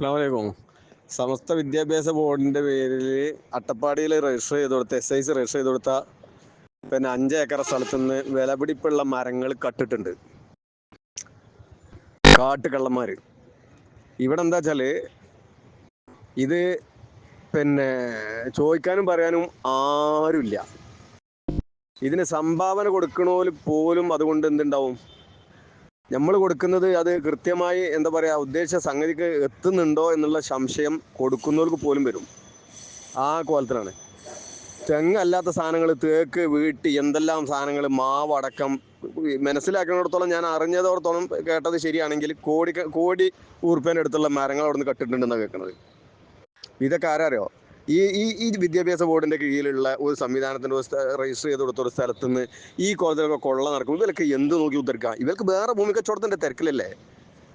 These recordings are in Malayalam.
അസ്സാമലൈക്കും സമസ്ത വിദ്യാഭ്യാസ ബോർഡിന്റെ പേരിൽ അട്ടപ്പാടിയിൽ രജിസ്റ്റർ ചെയ്ത് കൊടുത്ത എസ് ഐ സി രജിസ്റ്റർ ചെയ്ത് കൊടുത്ത പിന്നെ അഞ്ച് ഏക്കർ സ്ഥലത്ത് നിന്ന് വിലപിടിപ്പുള്ള മരങ്ങൾ കട്ടിട്ടുണ്ട്. കാട്ടുകള്ളന്മാര്. ഇവിടെ എന്താ വെച്ചാൽ ഇത് പിന്നെ ചോദിക്കാനും പറയാനും ആരുമില്ല. ഇതിന് സംഭാവന കൊടുക്കണോൽ പോലും അതുകൊണ്ട് എന്തുണ്ടാവും? നമ്മൾ കൊടുക്കുന്നത് അത് കൃത്യമായി എന്താ പറയുക ഉദ്ദേശ സംഗതിക്ക് എത്തുന്നുണ്ടോ എന്നുള്ള സംശയം കൊടുക്കുന്നവർക്ക് പോലും വരും. ആ കോലത്തിലാണ്. തെങ്ങല്ലാത്ത സാധനങ്ങൾ തേക്ക് വീട്ടി എന്തെല്ലാം സാധനങ്ങൾ മാവ് അടക്കം മനസ്സിലാക്കുന്നിടത്തോളം ഞാൻ അറിഞ്ഞതോടത്തോളം കേട്ടത് ശരിയാണെങ്കിൽ കോടി കോടി ഊർപ്പേന്റെ അടുത്തുള്ള മരങ്ങൾ അവിടെ നിന്ന് കട്ടിട്ടുണ്ടെന്നാണ് കേൾക്കുന്നത്. ഇതൊക്കെ ആരറിയോ ഈ ഈ ഈ വിദ്യാഭ്യാസ ബോർഡിന്റെ കീഴിലുള്ള ഒരു സംവിധാനത്തിന്റെ ഒരു രജിസ്റ്റർ ചെയ്ത് കൊടുത്ത ഒരു സ്ഥലത്ത് നിന്ന് ഈ കോളേജിലൊക്കെ കൊള്ള നടക്കും. ഇവരൊക്കെ എന്ത് നോക്കി ഉദ്ധരിക്കാം? ഇവർക്ക് വേറെ ഭൂമി കച്ചവടത്തിന്റെ തിരക്കിലല്ലേ?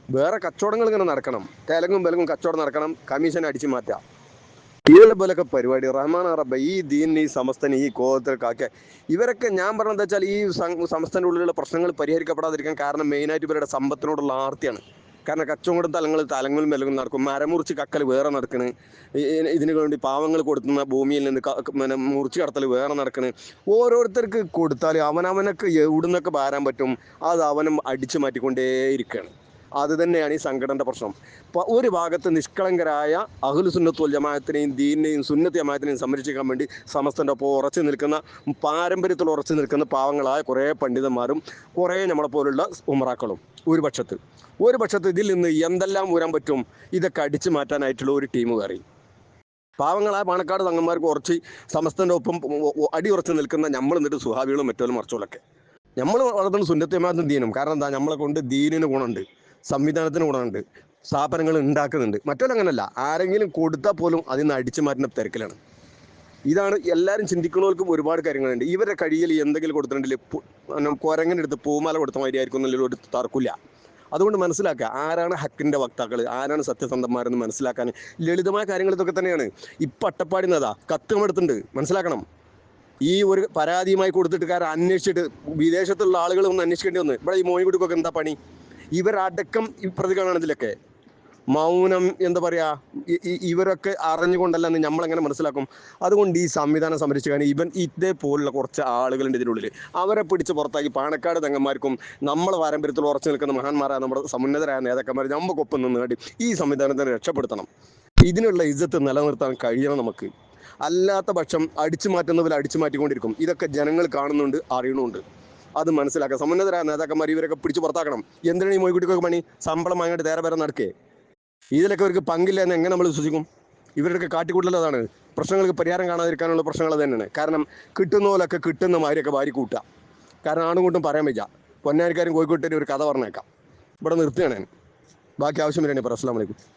വേറെ കച്ചവടങ്ങൾ ഇങ്ങനെ നടക്കണം. തെലങ്കും വിലങ്ങും കച്ചവടം നടക്കണം. കമ്മീഷൻ അടിച്ചു മാറ്റാം. ഇവരുടെ പോലൊക്കെ പരിപാടി. റഹ്മാൻ അറബ ഈ ദീൻ ഈ സമസ്തന് ഈ കോലത്തിലൊക്കെ ഇവരൊക്കെ ഞാൻ പറഞ്ഞത് വെച്ചാൽ ഈ സമസ്തന്റെ ഉള്ളിലുള്ള പ്രശ്നങ്ങൾ പരിഹരിക്കപ്പെടാതിരിക്കാൻ കാരണം മെയിനായിട്ട് ഇവരുടെ സമ്പത്തിനോടുള്ള ആർത്തിയാണ്. കാരണം കച്ചവടം തലങ്ങൾ തലങ്ങളും മെലങ്ങളും നടക്കും. മരമുറിച്ച് കക്കൽ വേറെ നടക്കണ്. ഈ- വേണ്ടി പാവങ്ങൾ കൊടുക്കുന്ന ഭൂമിയിൽ നിന്ന് പിന്നെ മുറിച്ച് കടത്തൽ വേറെ നടക്കണ്. ഓരോരുത്തർക്ക് കൊടുത്താൽ അവനവനൊക്കെ എവിടുന്നൊക്കെ ഭാരാൻ പറ്റും അത് അവനും അടിച്ചു മാറ്റിക്കൊണ്ടേയിരിക്കുകയാണ് അത് തന്നെയാണ് ഈ സംഘടനയുടെ പ്രശ്നം. ഒരു ഭാഗത്ത് നിഷ്കളങ്കരായ അഹുൽ സുന്നത്തുൽ ജമാഅത്തിനെയും ദീനിനെയും സുന്നത്ത് ജമാഅത്തിനെയും സംരക്ഷിക്കാൻ വേണ്ടി സമസ്തന്റെ ഒപ്പം ഉറച്ചു നിൽക്കുന്ന പാരമ്പര്യത്തിൽ ഉറച്ചു നിൽക്കുന്ന പാവങ്ങളായ കുറേ പണ്ഡിതന്മാരും കുറേ നമ്മളെ പോലുള്ള ഉമറാക്കളും ഒരു പക്ഷത്ത്. ഒരു പക്ഷത്ത് ഇതിൽ നിന്ന് എന്തെല്ലാം ഊരാൻ പറ്റും? ഇതൊക്കെ അടിച്ചു മാറ്റാനായിട്ടുള്ള ഒരു ടീം കയറി പാവങ്ങളായ പാണക്കാട് തങ്ങന്മാർക്ക് ഉറച്ച് സമസ്തന്റെ ഒപ്പം അടി ഉറച്ചു നിൽക്കുന്ന നമ്മൾ എന്നിട്ട് സുഹാബികളും മറ്റോലും മറച്ചോലൊക്കെ നമ്മൾ വളർത്തുന്ന സുന്നത്തമാത്തും ദീനും. കാരണം എന്താ? നമ്മളെ കൊണ്ട് ദീനിന് ഗുണമുണ്ട്. സംവിധാനത്തിന് ഗുണമുണ്ട്. സ്ഥാപനങ്ങൾ ഉണ്ടാക്കുന്നുണ്ട്. മറ്റൊരു അങ്ങനല്ല. ആരെങ്കിലും കൊടുത്താൽ പോലും അതിൽ നിന്ന് അടിച്ചു മാറ്റുന്ന തിരക്കിലാണ്. ഇതാണ് എല്ലാവരും ചിന്തിക്കുന്നവർക്കും ഒരുപാട് കാര്യങ്ങളുണ്ട്. ഇവരുടെ കഴിയിൽ എന്തെങ്കിലും കൊടുത്തിട്ടുണ്ടെങ്കിൽ പിന്നെ കുരങ്ങനെടുത്ത് പൂമാല കൊടുത്ത മാതിരി ആയിരിക്കും എന്നുള്ള ഒരു തർക്കമില്ല. അതുകൊണ്ട് മനസ്സിലാക്കുക ആരാണ് ഹക്കിന്റെ വക്താക്കൾ ആരാണ് സത്യസന്ധന്മാരെന്ന് മനസ്സിലാക്കാൻ? ലളിതമായ കാര്യങ്ങൾ ഇതൊക്കെ തന്നെയാണ്. ഇപ്പം അട്ടപ്പാടിന്നതാ നമ്മെടുത്തുണ്ട് മനസ്സിലാക്കണം. ഈ ഒരു പരാതിയുമായി കൊടുത്തിട്ട് കാരണം അന്വേഷിച്ചിട്ട് വിദേശത്തുള്ള ആളുകൾ ഒന്ന് അന്വേഷിക്കേണ്ടി വന്ന്. ഇവിടെ ഈ മോയിൻകുട്ടിക്കൊക്കെ എന്താ പണി? ഇവരടക്കം ഈ പ്രതികളാണ് ഇതിലൊക്കെ മൗനം എന്താ പറയാ ഇവരൊക്കെ അറിഞ്ഞുകൊണ്ടല്ല എന്ന് നമ്മളെങ്ങനെ മനസ്സിലാക്കും? അതുകൊണ്ട് ഈ സംവിധാനം സംരക്ഷിക്കാൻ ഇവൻ ഇതേപോലുള്ള കുറച്ച് ആളുകളുണ്ട് ഇതിനുള്ളിൽ അവരെ പിടിച്ച് പുറത്താക്കി പാണക്കാട് തങ്ങന്മാർക്കും നമ്മളെ പാരമ്പര്യത്തിൽ ഉറച്ചു നിൽക്കുന്ന മഹാന്മാരായ നമ്മുടെ സമുന്നതരായ നേതാക്കന്മാർ നമുക്കൊപ്പം നിന്ന് നേടി ഈ സംവിധാനത്തിനെ രക്ഷപ്പെടുത്തണം. ഇതിനുള്ള ഇജ്ജത്ത് നിലനിർത്താൻ കഴിയണം നമുക്ക്. അല്ലാത്ത പക്ഷം അടിച്ചു മാറ്റുന്നവർ അടിച്ചു മാറ്റിക്കൊണ്ടിരിക്കും. ഇതൊക്കെ ജനങ്ങൾ കാണുന്നുണ്ട് അറിയണമുണ്ട് അത് മനസ്സിലാക്കുക സമുന്നതരായ നേതാക്കന്മാർ ഇവരൊക്കെ പിടിച്ച് പുറത്താക്കണം. എന്തിനാണ് ഈ മൊയ്ക്കുട്ടിക്കൊക്കെ പണി? ശമ്പളം വാങ്ങിയിട്ട് നേരെ വരെ നടക്കേ? ഇതിലൊക്കെ അവർക്ക് പങ്കില്ല എന്ന് എങ്ങനെ നമ്മൾ വിശ്വസിക്കും? ഇവരുടെയൊക്കെ കാട്ടിക്കൂട്ടൽ അതാണ്. പ്രശ്നങ്ങൾക്ക് പരിഹാരം കാണാതിരിക്കാനുള്ള പ്രശ്നങ്ങൾ തന്നെയാണ്. കാരണം കിട്ടുന്ന പോലൊക്കെ കിട്ടുന്ന മാതിരിയൊക്കെ വാരി കൂട്ടുക. കാരണം ആണും കൂട്ടും പറയാൻ വയ്യ. പൊന്നാരിക്കാരും കോഴിക്കോട്ടേരും ഒരു കഥ പറഞ്ഞേക്കാം. ഇവിടെ നിർത്തുകയാണ് ബാക്കി ആവശ്യം വരികയാണ് ഇപ്പോൾ അസ്സാം വലൈക്കും